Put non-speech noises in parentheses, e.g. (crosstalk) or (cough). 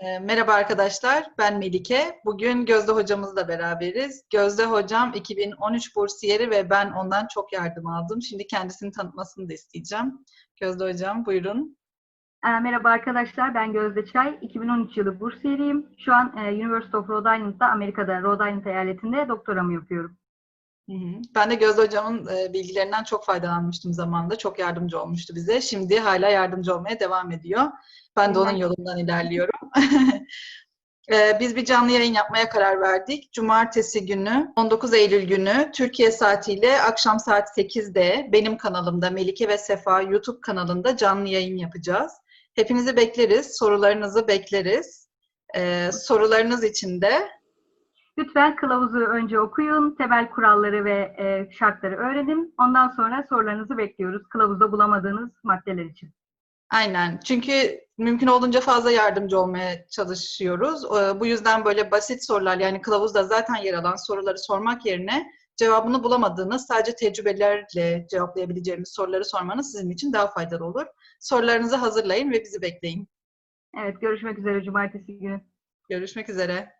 E, Merhaba arkadaşlar, ben Melike. Bugün Gözde hocamızla beraberiz. Gözde hocam 2013 bursiyeri ve ben ondan çok yardım aldım. Şimdi kendisini tanıtmasını da isteyeceğim. Gözde hocam buyurun. E, Merhaba arkadaşlar, ben Gözde Çay. 2013 yılı bursiyeriyim. Şu an e, University of Rhode Island'da, Amerika'da Rhode Island eyaletinde doktoramı yapıyorum. Ben de Gözde hocamın e, bilgilerinden çok faydalanmıştım zamanında. Çok yardımcı olmuştu bize. Şimdi hala yardımcı olmaya devam ediyor. Ben de onun yolundan ilerliyorum. (laughs) E, Biz bir canlı yayın yapmaya karar verdik. Cumartesi günü, 19 Eylül günü Türkiye saatiyle akşam saat 8'de benim kanalımda Melike ve Sefa YouTube kanalında canlı yayın yapacağız. Hepinizi bekleriz. Sorularınızı bekleriz. E, sorularınız için de Lütfen kılavuzu önce okuyun, temel kuralları ve e, şartları öğrenin. Ondan sonra sorularınızı bekliyoruz. Kılavuzda bulamadığınız maddeler için. Aynen. Çünkü mümkün olduğunca fazla yardımcı olmaya çalışıyoruz. Ee, Bu yüzden böyle basit sorular yani kılavuzda zaten yer alan soruları sormak yerine cevabını bulamadığınız sadece tecrübelerle cevaplayabileceğimiz soruları sormanız sizin için daha faydalı olur. Sorularınızı hazırlayın ve bizi bekleyin. Evet, görüşmek üzere cumartesi günü. Görüşmek üzere.